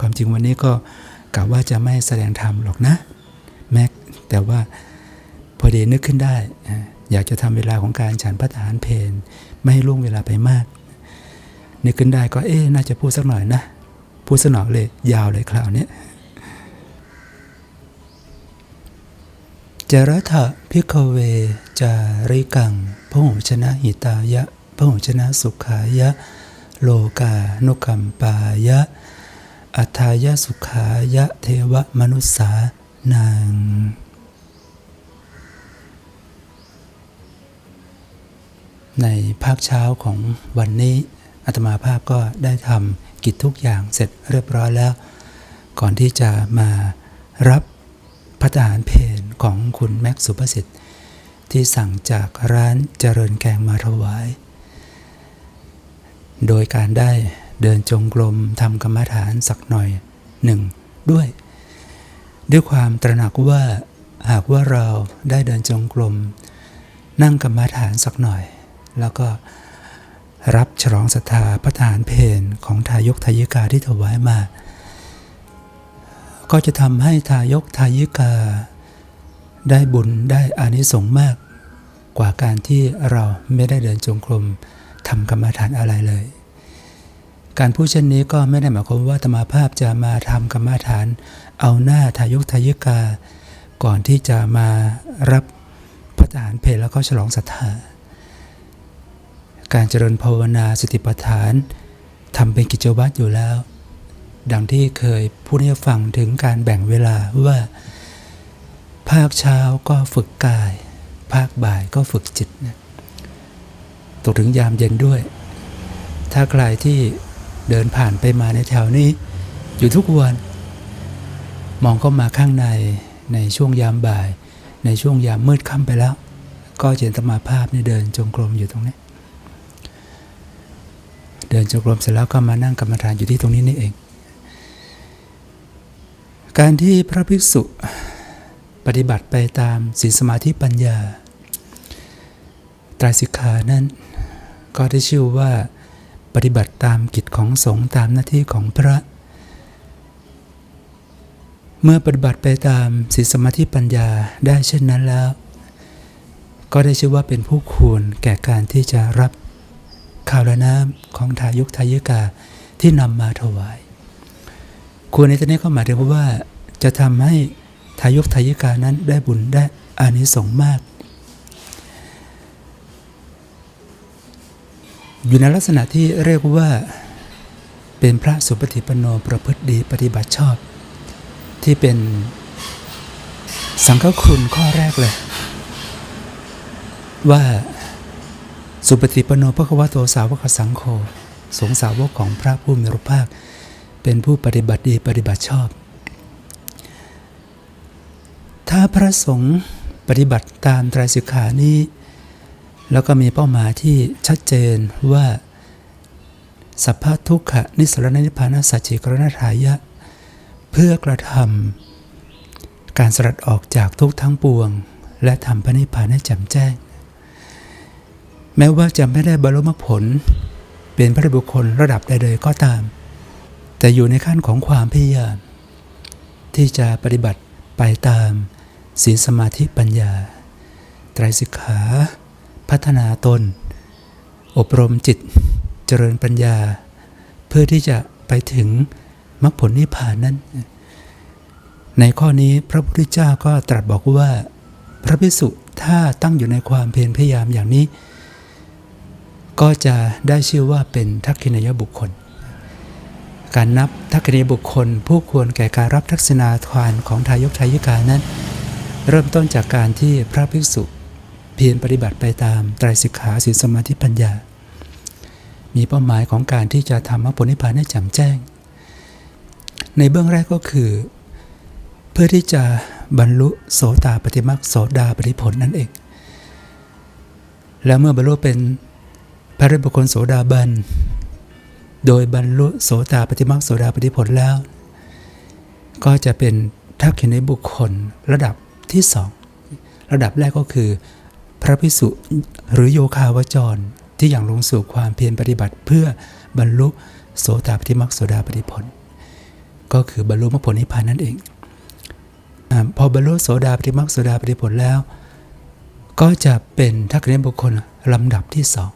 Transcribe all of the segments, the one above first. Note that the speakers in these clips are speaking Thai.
ความจริงวันนี้ก็กะว่าจะไม่แสดงธรรมหรอกนะ แม็กแต่ว่าพอดีนึกขึ้นได้ อยากจะทำเวลาของการฉันพระทหารเพนไม่ให้ล่วงเวลาไปมาก นึกขึ้นได้ก็เอ๊น่าจะพูดสักหน่อยนะ พูดสักหน่อยเลย ยาวเลยคราวนี้จารถะพิกเวจาริกังพหุชนะหิตายะพหุชนะสุขายะ โลกานุกัมปายะ อัทายะสุขายะเทวมนุษสานังในภาคเช้าของวันนี้อาตมาภาพก็ได้ทำกิจทุกอย่างเสร็จเรียบร้อยแล้ว ก่อนที่จะมารับพัฒหารเพนของคุณแม็กซ์สุภสิทธิ์ ที่สั่งจากร้านเจริญแกงมาถวาย โดยการได้ เดินจงกรมทำกรรมฐานสักหน่อยหนึ่งด้วย ด้วยความตระหนักว่าหากว่าเราได้เดินจงกรมนั่งกรรมฐานสักหน่อย แล้วก็รับฉลองศรัทธาพระทารเพนของทายกทายิกาที่ถวายมา ก็จะทำให้ทายกทายิกา ได้บุญได้อานิสงส์มาก กว่าการที่เราไม่ได้เดินจงกรมทำกรรมฐานอะไรเลย การพูดเช่นนี้ก็ไม่ได้หมายความว่าธรรมาภาพจะมาทำกรรมฐาน เอาหน้าทายกทายิกา ก่อนที่จะมารับพระทหารเพลแล้วก็ฉลองศรัทธา การเจริญภาวนาสติปัฏฐานทำเป็นกิจวัตรอยู่แล้ว ดังที่เคยพูดให้ฟังถึงการแบ่งเวลาว่า ภาคเช้าก็ฝึกกาย ภาคบ่ายก็ฝึกจิตตกถึงยามเย็นด้วย ถ้าใครที่ เดินผ่านไปมาในแถวนี้ อยู่ทุกวัน มองเข้ามาข้างในในช่วงยามบ่าย ในช่วงยามมืดค่ำไปแล้ว ก็จะเห็นธรรมาภาพนี่เดินจงกรมอยู่ตรงนี้ เดินจงกรมเสร็จแล้วก็มานั่งกรรมฐานอยู่ที่ตรงนี้นี่เอง การที่พระภิกษุปฏิบัติไปตามศีลสมาธิปัญญาตรายสิกขานั้นก็ได้ชื่อว่า ปฏิบัติตามกิจของสงฆ์ตามหน้าที่ของพระ เมื่อปฏิบัติไปตามศีลสมาธิปัญญาได้เช่นนั้นแล้ว ก็ได้ชื่อว่าเป็นผู้ควรแก่การที่จะรับข้าวและน้ำของทายุกทายิกาที่นำมาถวาย ควรในที่นี้ก็หมายถึงว่าจะทำให้ทายุกทายิกานั้นได้บุญได้อานิสงส์มาก อยู่ในลักษณะที่เรียกว่า เป็นพระสุปฏิปโนประพฤติดีปฏิบัติชอบ ที่เป็นสังฆคุณข้อแรกเลย ว่าสุปฏิปโนพระควโตสาวกสังโฆสงสาวกของพระผู้มีพระภาค เป็นผู้ปฏิบัติดีปฏิบัติชอบ ถ้าพระสงฆ์ปฏิบัติตามไตรสิกขานี้ แล้วก็มีเป้าหมายที่ชัดเจนว่า สัพพทุกขะนิสรณนิพพานาสัจจิกรณทายะ เพื่อกระทำการสลัดออกจากทุกข์ทั้งปวง และทำพระนิพพานให้แจ่มแจ้ง แม้ว่าจะไม่ได้บรรลุมรรคผล เป็นพระบุคคลระดับใดๆก็ตาม แต่อยู่ในขั้นของความพยายามที่จะปฏิบัติไปตามศีลสมาธิปัญญา ไตรสิกขา พัฒนาตน อบรมจิตเจริญปัญญา เพื่อที่จะไปถึงมรรคผลนิพพานนั้น ในข้อนี้พระพุทธเจ้าก็ตรัสบอกว่า พระภิกษุถ้าตั้งอยู่ในความเพียรพยายามอย่างนี้ ก็จะได้ชื่อว่าเป็นทักขินายบุคคล การนับทักษิณบุคคล ผู้ควรแก่การรับทักษิณาทานของทายกทายิกานั้น เริ่มต้นจากการที่พระภิกษุ เพียรปฏิบัติไปตามไตรสิกขาศีลสมาธิปัญญา มีเป้าหมายของการที่จะทำมรรคผลนิพพานให้แจ่มแจ้ง ในเบื้องแรกก็คือ เพื่อที่จะบรรลุโสตาปฏิมักโสดาปฏิผลนั่นเอง แล้วเมื่อบรรลุเป็นพระริบุคคลโสดาบัน โดยบรรลุโสตาปฏิมักโสดาปฏิผลแล้ว ก็จะเป็นทักขิณบุคคลระดับที่สองระดับแรกก็คือ พระพิสุหรือโยคาวจรที่อย่างลงสู่ความเพียรปฏิบัติ เพื่อบรรลุโสตาปฏิมักโสดาปฏิผล ก็คือบรรลุมรรคผลนิพพานนั่นเองอพอบรรลุโสดาปฏิมรรคโสดาปฏิผลแล้ว ก็จะเป็นทักษิณบุคคลลำดับที่สอง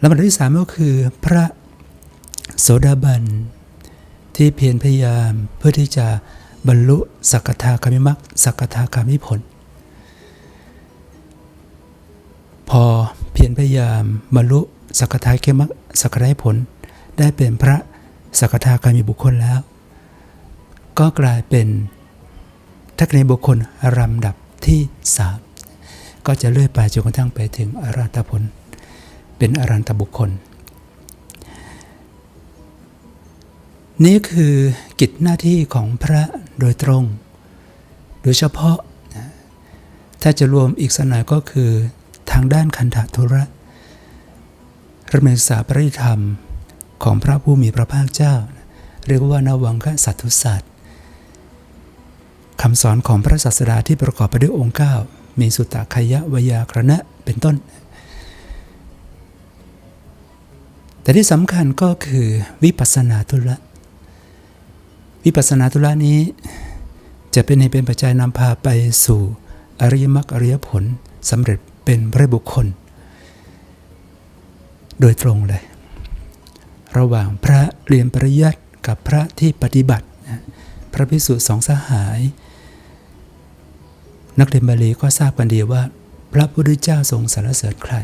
ลำดับที่สามก็คือพระโสดาบันที่เพียรพยายามเพื่อที่จะบรรลุสักทาคามิมักสักทาคามิผล ยามบรรลุสักทาเคมักสักทาผล ได้เป็นพระสักทาคามิบุคคลแล้ว ก็กลายเป็นทักษิณบุคคลลำดับที่สามก็จะเลื่อยไปจนกระทั่งไปถึงอรัตผล เป็นอรันตบุคคล นี่คือกิจหน้าที่ของพระโดยตรง โดยเฉพาะนะถ้าจะรวมอีกสักหน่อยก็คือทางด้านคันธทุระ ระเมศึกษาปริธรรมของพระผู้มีพระภาคเจ้า เรียกว่านวังคสัตทุศาสตร์คำสอนของพระศาสดาที่ประกอบไปด้วยองค์ 9 มีสุตตะคยะวยากรณะเป็นต้น แต่ที่สำคัญก็คือวิปัสสนาธุระ วิปัสสนาธุระนี้จะเป็นในเป็นปัจจัยนำพาไปสู่อริยมรรคอริยผลสำเร็จเป็นพระบุคคล โดยตรงเลย ระหว่างพระเรียนปริยัติกับพระที่ปฏิบัตินะพระภิกษุสองสหาย นักเรียนบาลีก็ทราบกันดีว่า พระพุทธเจ้าทรงสรรเสริญใคร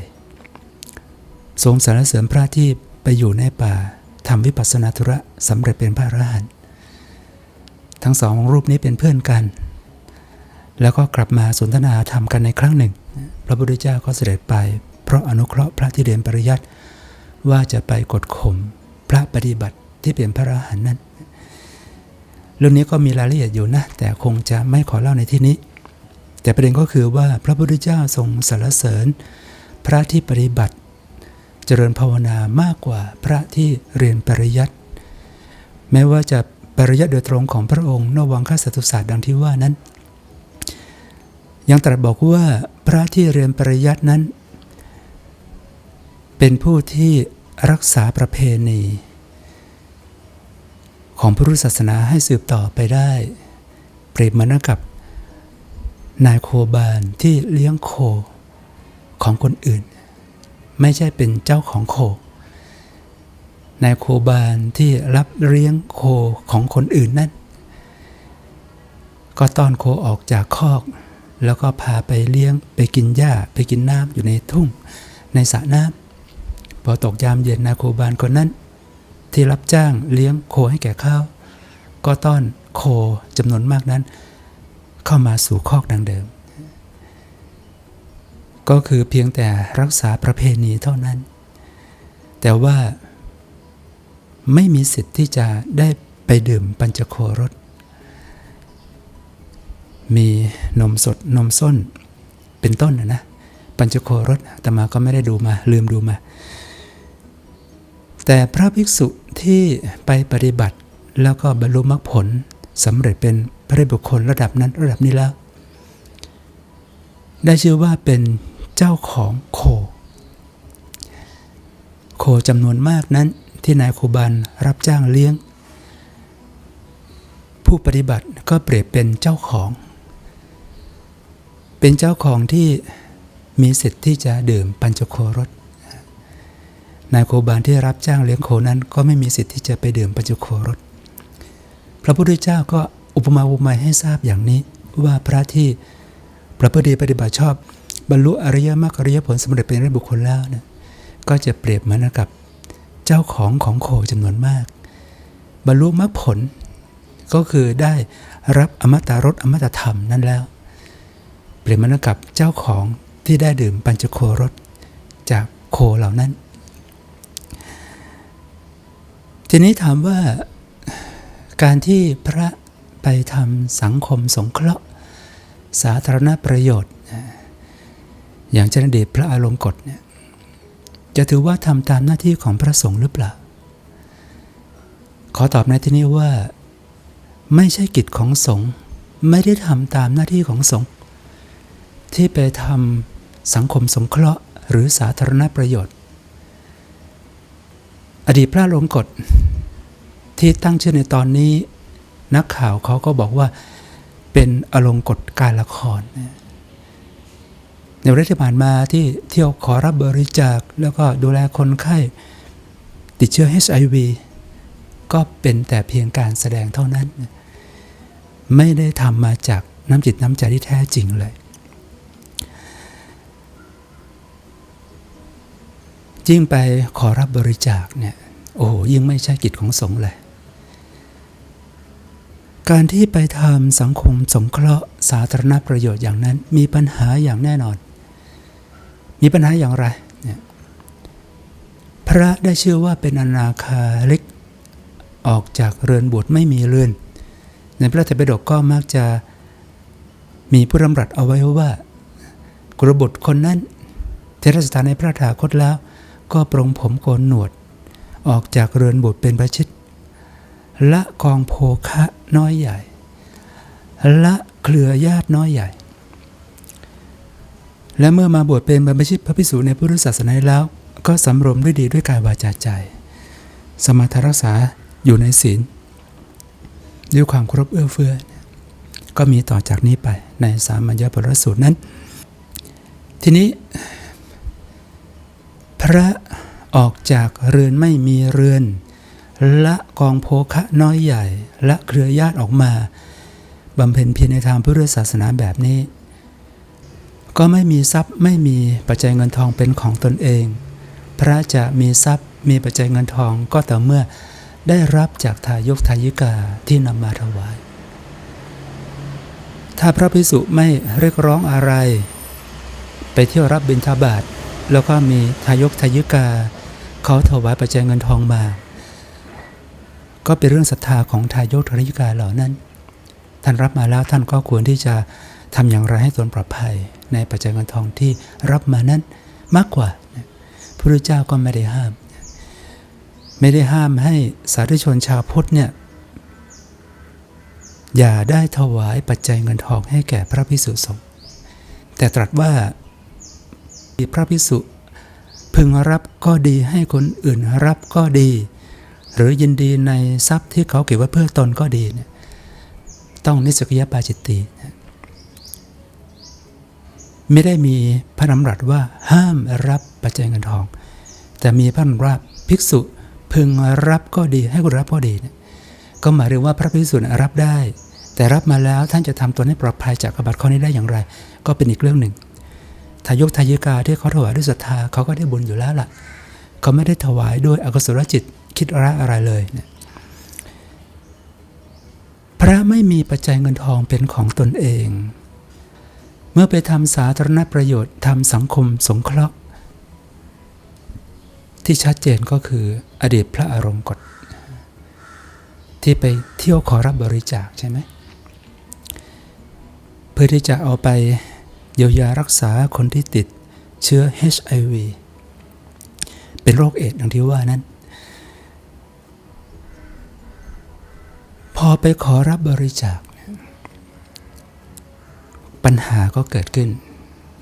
ทรงสรรเสริญพระที่ไปอยู่ในป่าทำวิปัสสนาธุระสำเร็จเป็นพระอรหันต์ทั้งสองรูปนี้เป็นเพื่อนกัน แล้วก็กลับมาสนทนาธรรมกันในครั้งหนึ่ง พระพุทธเจ้าก็เสด็จไป เพราะอนุเคราะห์พระที่เรียนปริยัติ ว่าจะไปกดข่มพระปฏิบัติที่เป็นพระอรหันต์นั้น เรื่องนี้ก็มีรายละเอียดอยู่นะ แต่คงจะไม่ขอเล่าในที่นี้ แต่ประเด็นก็คือว่าพระพุทธเจ้าทรงสรรเสริญ พระที่ปฏิบัติเจริญภาวนามากกว่าพระที่เรียนปริยัติแม้ว่าจะปริยัติโดยตรงของพระองค์นวังคสัตตุศาสตร์ดังที่ว่านั้น ยังตรัสบอกว่าพระที่เรียนปริยัตินั้น เป็นผู้ที่รักษาประเพณี ของพุทธศาสนาให้สืบต่อไปได้ เปรียบเหมือนกับ นายโคบานที่เลี้ยงโคของคนอื่น ไม่ใช่เป็นเจ้าของโค นายโคบานที่รับเลี้ยงโคของคนอื่นนั่น ก็ต้อนโคออกจากคอก แล้วก็พาไปเลี้ยงไปกินหญ้าไปกินน้ำอยู่ในทุ่งในสระน้ำ พอตกยามเย็นนายโคบานคนนั้น ที่รับจ้างเลี้ยงโคให้แก่ข้าวก็ต้อนโคจำนวนมากนั้น เข้ามาสู่คอกดังเดิม ก็คือเพียงแต่รักษาประเพณีเท่านั้น แต่ว่าไม่มีสิทธิ์ที่จะได้ไปดื่มปัญจโครส มีนมสดนมส้นเป็นต้นนะนะปัญจโครสแต่มาก็ไม่ได้ดูมาลืมดูมา แต่พระภิกษุที่ไปปฏิบัติแล้วก็บรรลุมรรคผลสำเร็จเป็นพระบุคคลระดับนั้นระดับนี้แล้ว ได้ชื่อว่าเป็นเจ้าของโค โคจำนวนมากนั้นที่นายโคบันรับจ้างเลี้ยง ผู้ปฏิบัติก็เปรียบเป็นเจ้าของ เป็นเจ้าของที่มีสิทธิ์ที่จะดื่มปัญจโครส นายโคบานที่รับจ้างเลี้ยงโคนั้น ก็ไม่มีสิทธิ์ที่จะไปดื่มปัญจโครสพระพุทธเจ้าก็อุปมาอุปไมยให้ทราบอย่างนี้ว่าพระที่ประพฤติปฏิบัติชอบ บรรลุอริยมรรคอริยผลสำเร็จเป็นระบุคคลแล้วเนี่ยก็จะเปรียบเหมือนกับเจ้าของของโคจำนวนมาก บรรลุมรรคผลก็คือได้รับอมตะรสอมตะธรรมนั่นแล้ว เปรียบเหมือนกับเจ้าของที่ได้ดื่มปัญจโครสจากโคเหล่านั้น ทีนี้ถามว่าการที่พระไปทำสังคมสงเคราะห์ สาธารณประโยชน์ อย่างเช่นอดีตพระอารมณ์กฎเนี่ยจะถือว่าทำตามหน้าที่ของพระสงฆ์หรือเปล่า ขอตอบในที่นี้ว่า ไม่ใช่กิจของสงฆ์ไม่ได้ทำตามหน้าที่ของสงฆ์ที่ไปทำสังคมสงเคราะห์ หรือสาธารณประโยชน์ อดีตพระลงกฎที่ตั้งชื่อในตอนนี้ นักข่าวเขาก็บอกว่าเป็นอารมณ์กฎการละคร ในวันที่ผ่านมาที่เที่ยวขอรับบริจาคแล้วก็ดูแลคนไข้ ติดเชื้อ HIV ก็เป็นแต่เพียงการแสดงเท่านั้น ไม่ได้ทำมาจากน้ำจิตน้ำใจที่แท้จริงเลย ยิ่งไปขอรับบริจาคเนี่ยโอ้โหยิ่งไม่ใช่กิจของสงฆ์เลย การที่ไปทำสังคมสงเคราะห์สาธารณประโยชน์อย่างนั้น มีปัญหาอย่างแน่นอน มีปัญหาอย่างไรเนี่ยพระได้ชื่อว่าเป็นอนาคาลิกออกจากเรือนบวชไม่มีเรือน ในพระไตรปิฎกก็มักจะมีผู้รำรัสเอาไว้ว่ากรบุตรคนนั้นเทรสถานในพระถาคตแล้ว ก็ปรงผมโกนหนวด ออกจากเรือนบวชเป็นประชิตละกองโภคะน้อยใหญ่ ละเครือญาติน้อยใหญ่ และเมื่อมาบวชเป็นบรรพชิตพระภิกษุในพุทธศาสนาแล้ว ก็สำรวมด้วยดีด้วยกายวาจาใจ สมาธิรักษาอยู่ในศีลด้วยความครพเอื้อเฟื้อ ก็มีต่อจากนี้ไปในสามัญญผลสูตรนั้น ทีนี้ ระออกจากเรือนไม่มีเรือน ละกองโภคะน้อยใหญ่ ละเครือญาติออกมาบำเพ็ญเพียรในทางพุทธศาสนาแบบนี้ ก็ไม่มีทรัพย์ไม่มีปัจจัยเงินทองเป็นของตนเอง พระจะมีทรัพย์มีปัจจัยเงินทองก็ต่อเมื่อได้รับจากทายกทายิกาที่นำมาถวาย ถ้าพระพิสุไม่เรียกร้องอะไร ไปเที่ยวรับบิณฑบาต แล้วก็มีทายกทายิกา เขาถวายปัจจัยเงินทองมา ก็เป็นเรื่องศรัทธาของทายกทายิกาเหล่านั้น ท่านรับมาแล้วท่านก็ควรที่จะทำอย่างไรให้ตนปลอดภัย ในปัจจัยเงินทองที่รับมานั้นมากกว่าพระเจ้าก็ไม่ได้ห้าม ไม่ได้ห้ามให้สาธุชนชาวพุทธเนี่ยอย่าได้ถวายปัจจัยเงินทองให้แก่พระพิสุสงฆ์แต่ตรัสว่า พระพิสุพึงรับก็ดีให้คนอื่นรับก็ดี หรือยินดีในทรัพย์ที่เขาเก็บไว้เพื่อตนก็ดีเนี่ยต้องนิสกิยปาจิตติไม่ได้มีพระนำรัสว่าห้ามรับปัจจัยเงินทอง แต่มีพระนำรัสภิกษุพึงรับก็ดีให้คนรับก็ดีเนี่ยก็หมายถึงว่าพระภิกษุรับได้ แต่รับมาแล้วท่านจะทำตนให้ปลอดภัยจากอบัตข้อนี้ได้อย่างไร ก็เป็นอีกเรื่องหนึ่ง ทายกทายิกาที่เขาถวายด้วยศรัทธาเขาก็ได้บุญอยู่แล้วล่ะ เขาไม่ได้ถวายด้วยอกุศลจิตคิดอะอะไรเลยพระไม่มีปัจจัยเงินทองเป็นของตนเอง เมื่อไปทำสาธารณประโยชน์ทำสังคมสงเคราะห์ ที่ชัดเจนก็คืออดีตพระอารมณ์กฎที่ไปเที่ยวขอรับบริจาคใช่ไหมเพื่อที่จะเอาไป เยียวยารักษาคนที่ติดเชื้อ HIV เป็นโรคเอดส์ดังที่ว่านั้น พอไปขอรับบริจาค ปัญหาก็เกิดขึ้น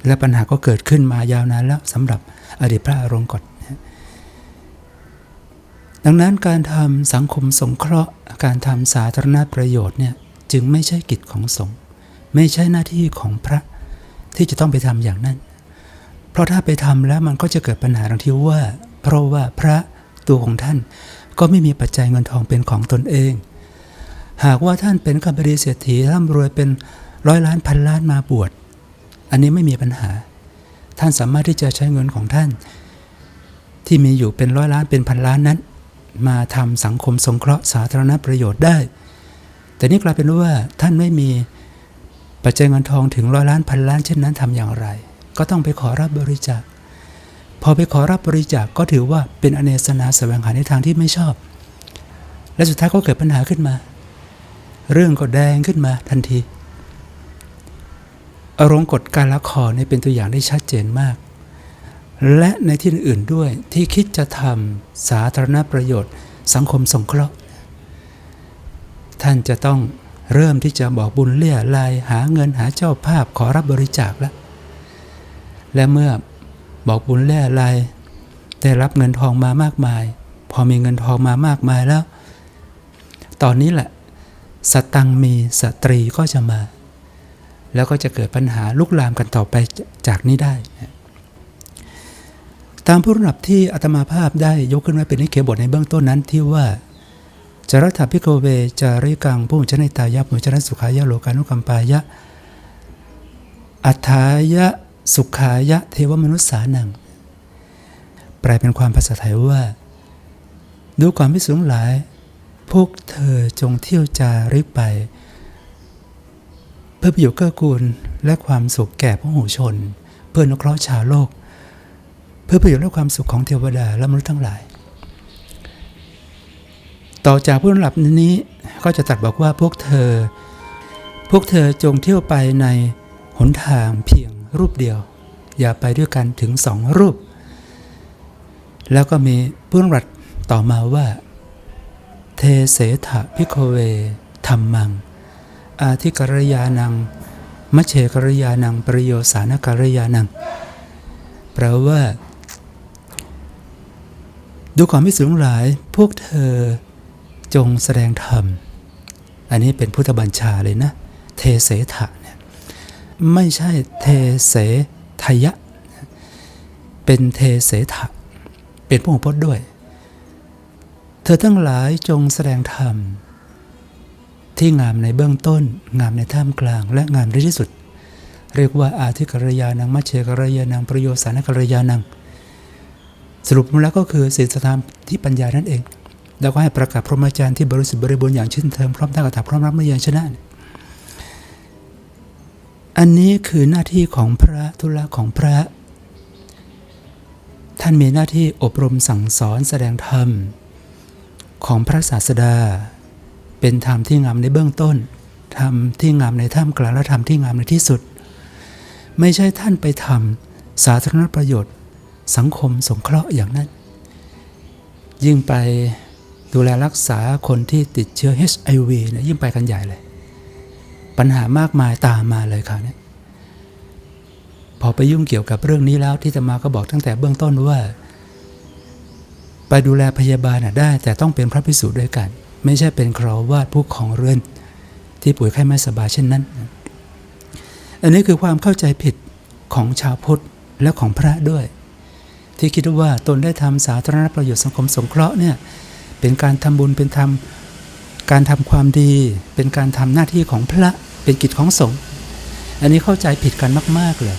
และปัญหาก็เกิดขึ้นมายาวนานแล้วสำหรับอดีตพระอารมณ์กฎดังนั้นการทำสังคมสงเคราะห์ การทำสาธารณประโยชน์เนี่ยจึงไม่ใช่กิจของสงฆ์ไม่ใช่หน้าที่ของพระ ที่จะต้องไปทำอย่างนั้น เพราะถ้าไปทำแล้วมันก็จะเกิดปัญหาดังที่ว่า เพราะว่าพระตัวของท่านก็ไม่มีปัจจัยเงินทองเป็นของตนเอง หากว่าท่านเป็นกบดีเศรษฐีร่ำรวยเป็นร้อยล้านพันล้านมาบวช อันนี้ไม่มีปัญหา ท่านสามารถที่จะใช้เงินของท่าน ที่มีอยู่เป็นร้อยล้านเป็นพันล้านนั้น มาทำสังคมสงเคราะห์สาธารณประโยชน์ได้ แต่นี่กลายเป็นว่าท่านไม่มี ปัจจัยเงินทองถึงร้อยล้านพันล้านเช่นนั้นทำอย่างไร ก็ต้องไปขอรับบริจาค พอไปขอรับบริจาคก็ถือว่าเป็นอเนสนาแสวงหาในทางที่ไม่ชอบ และสุดท้ายก็เกิดปัญหาขึ้นมา เรื่องก็แดงขึ้นมาทันที อารมณ์กฎการละครนี่เป็นตัวอย่างได้ชัดเจนมาก และในที่อื่นด้วยที่คิดจะทำสาธารณประโยชน์ สังคมสงเคราะห์ ท่านจะต้อง เริ่มที่จะบอกบุญเลี่ยลายหาเงินหาเจ้าภาพขอรับบริจาคแล้ว และเมื่อบอกบุญเลี่ยลายได้รับเงินทองมามากมาย พอมีเงินทองมามากมายแล้ว ตอนนี้แหละสตังมีสตรีก็จะมา แล้วก็จะเกิดปัญหาลุกลามกันต่อไปจากนี้ได้ ตามผู้รับที่อาตมาภาพได้ยกขึ้นไว้เป็นนิเคบทในเบื้องต้นนั้นที่ว่า จรัตถพิโกเวจาริกังผู้ชนตายะผู้ชนะสุขายะโลกานุกัมปายะ อัฏฐายะสุขายะเทวมนุษย์สานัง แปลเป็นความภาษาไทยว่า ดูความพิสูงหลาย พวกเธอจงเที่ยวจาริกไป เพื่อประโยชน์เกื้อกูลและความสุขแก่พระหูชน เพื่ออนุเคราะห์ชาวโลก เพื่อประโยชน์และความสุขของเทวดาและมนุษย์ทั้งหลาย ต่อจากผู้ระดับนี้ก็จะตัดบอกว่าพวกเธอ พวกเธอจงเที่ยวไปในหนทางเพียงรูปเดียว อย่าไปด้วยกันถึงสองรูป แล้วก็มีผู้ระดับต่อมาว่า เทเสถะพิโคเวธรรมัง อาทิกรยานังมเชกรยานังปริโยสานกรยานังแปลว่า ดูความไม่สูงหลาย พวกเธอ จงแสดงธรรม อันนี้เป็นพุทธบัญชาเลยนะ เทเสถะเนี่ยไม่ใช่เทเสทยะ เป็นเทเสถะ เป็นผู้พจน์ด้วย เธอทั้งหลายจงแสดงธรรม ที่งามในเบื้องต้น งามในท่ามกลาง และงามในที่สุด เรียกว่าอาทิกรยานังมัชเชกรยานังประโยชน์สานกรยานัง สรุปแล้วก็คือศีลธรรมที่ปัญญานั่นเอง แล้วก็ให้ประกาศพรหมจรรย์ที่บริสุทธิ์บริบูรณ์อย่างชื่นเทิมพร้อมทั้งกระถาพร้อมรับไม่ยังชนะ อันนี้คือหน้าที่ของพระธุระของพระ ท่านมีหน้าที่อบรมสั่งสอนแสดงธรรม ของพระศาสดา เป็นธรรมที่งามในเบื้องต้นธรรมที่งามในท่ามกลางและธรรมที่งามในที่สุด ไม่ใช่ท่านไปทำสาธารณประโยชน์ สังคมสงเคราะห์อย่างนั้น ยิ่งไป ดูแลรักษาคนที่ติดเชื้อ HIV เนี่ยยิ่งไปกันใหญ่เลย ปัญหามากมายตามมาเลยค่ะเนี่ยพอไปยุ่งเกี่ยวกับเรื่องนี้แล้วที่จะมาก็บอกตั้งแต่เบื้องต้นว่า ไปดูแลพยาบาลน่ะได้ แต่ต้องเป็นพระภิกษุด้วยกัน ไม่ใช่เป็นคราวาสผู้ของเรือน ที่ป่วยไข้ไม่สบายเช่นนั้น อันนี้คือความเข้าใจผิดของชาวพุทธและของพระด้วย ที่คิดว่าตนได้ทำสาธารณประโยชน์สังคมสงเคราะห์เนี่ย เป็นการทำบุญเป็นทำการทำความดี เป็นการทำหน้าที่ของพระเป็นกิจของสงฆ์อันนี้เข้าใจผิดกันมาก ๆเลย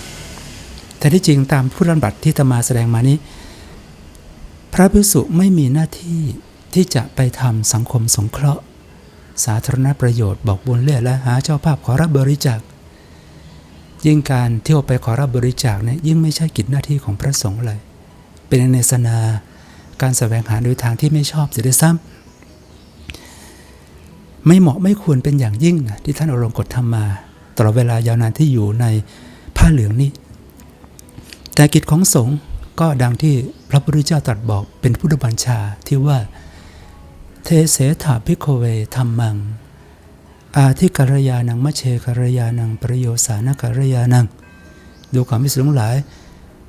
แต่ที่จริงตามผู้รันบัตรที่ตมาแสดงมานี้ พระภิกษุไม่มีหน้าที่ที่จะไปทำสังคมสงเคราะห์ สาธารณประโยชน์บอกบุญเลือและหาเจ้าภาพขอรับบริจาคยิ่งการเที่ยวไปขอรับบริจาคเนี่ยยิ่งไม่ใช่กิจหน้าที่ของพระสงฆ์เลย เป็นเนสนา การแสวงหาโดยทางที่ไม่ชอบเสียด้วยซ้ำไม่เหมาะไม่ควรเป็นอย่างยิ่งนะที่ท่านอารมณ์กฎทำมาตลอดเวลายาวนานที่อยู่ในผ้าเหลืองนี้ แต่กิจของสงฆ์ก็ดังที่พระพุทธเจ้าตรัสบอกเป็นพุทธบัญชาที่ว่า เทเสถาพิโคเวธรรมัง อาทิกรยานังมะเชกรยานัง ประโยสานกรยานัง ดูความมิสุงหลาย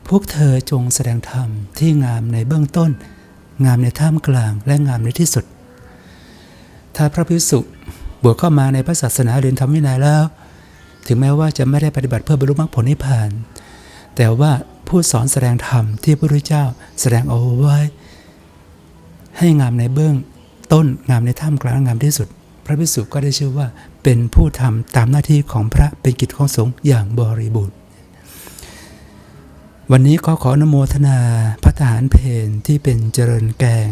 พวกเธอจงแสดงธรรมที่งามในเบื้องต้น งามในท่ามกลางและงามในที่สุด ถ้าพระภิกษุบวชเข้ามาในพระศาสนาเรียนธรรมวินัยแล้ว ถึงแม้ว่าจะไม่ได้ปฏิบัติเพื่อบรรลุมรรคผลนิพพาน แต่ว่าผู้สอนแสดงธรรมที่พระพุทธเจ้าแสดงเอาไว้ ให้งามในเบื้องต้นงามในท่ามกลางงามที่สุด พระภิกษุก็ได้ชื่อว่าเป็นผู้ทำตามหน้าที่ของพระเป็นกิจของสงฆ์อย่างบริบูรณ์ วันนี้ขอขอนโมทนาพระทหารเพนที่เป็นเจริญแกง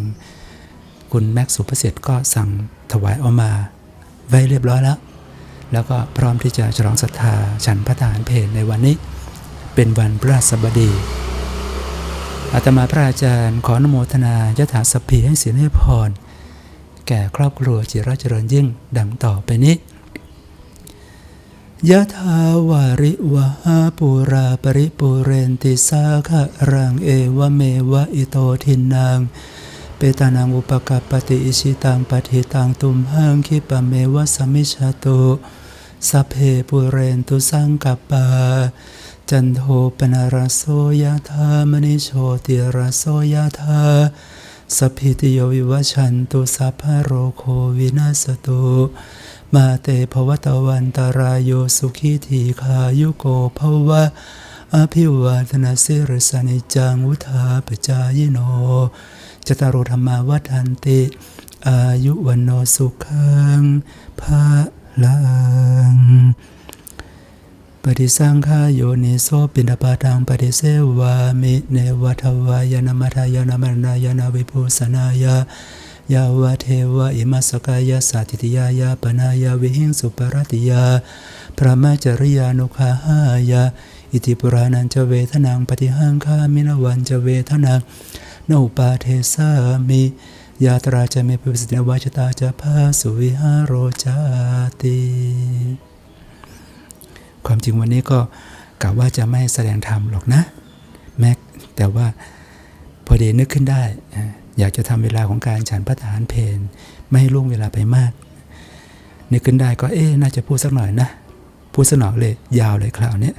คุณแม็กซ์สุภเสษก็สั่งถวายเอามา ไว้เรียบร้อยแล้ว แล้วก็พร้อมที่จะฉลองศรัทธาฉันพระทหารเพนในวันนี้ เป็นวันพระราชบดีอาตมาพระอาจารย์ขอนโมทนายถาสพีให้เสียให้พร แก่ครอบครัวจิรเจริญยิ่งดังต่อไปนี้ ยะทาวาริวหาปูราปริปูเรนติสาคะรังเอวเมวะอิโตทินังเปตานังอุปกปปติอิชิตังปฏิตังตุมหังคิปะเมวะสมิชาตุสัพเพปุเรนตุสังกปปาจันโทปนารโสยธามณิโชติรโสยธาสัพพิติโยวิวัชันตุสัพพะโรโควินาสตุ มาเตภวตวันตารายโยสุขีทีขายุโกภวะอภิวาทนาสิริสนิจังวุธาปจายโนจตารโรธรรมาวัฏันติ อายุวันโนสุขังภาลังปฏิสังขายโยนิโสปินปาตังปฏิเสวามิเนวัทวายนามัทายานามรณายนาวิภูสนายา ยาวะเทวะอิมัสกายาสาติติยายาปนายาวิหิงสุปรติยา พระมจริยานุขาหายา อิติปุรานันจะเวทนังปฏิหังคามินวันจะเวทนังนุปาเทสามิยาตราจะเมปิสิทวาชตาจะพาสุวิหารโรจาติความจริงวันนี้ก็กะว่าจะไม่แสดงธรรมหรอกนะ แม็กแต่ว่าพอดีนึกขึ้นได้ อยากจะทำเวลาของการฉันพระทหารเพนไม่ให้ล่วงเวลาไปมากนึกขึ้นได้ก็เอ๊น่าจะพูดสักหน่อยนะ พูดสักหน่อยเลย ยาวเลยคราวนี้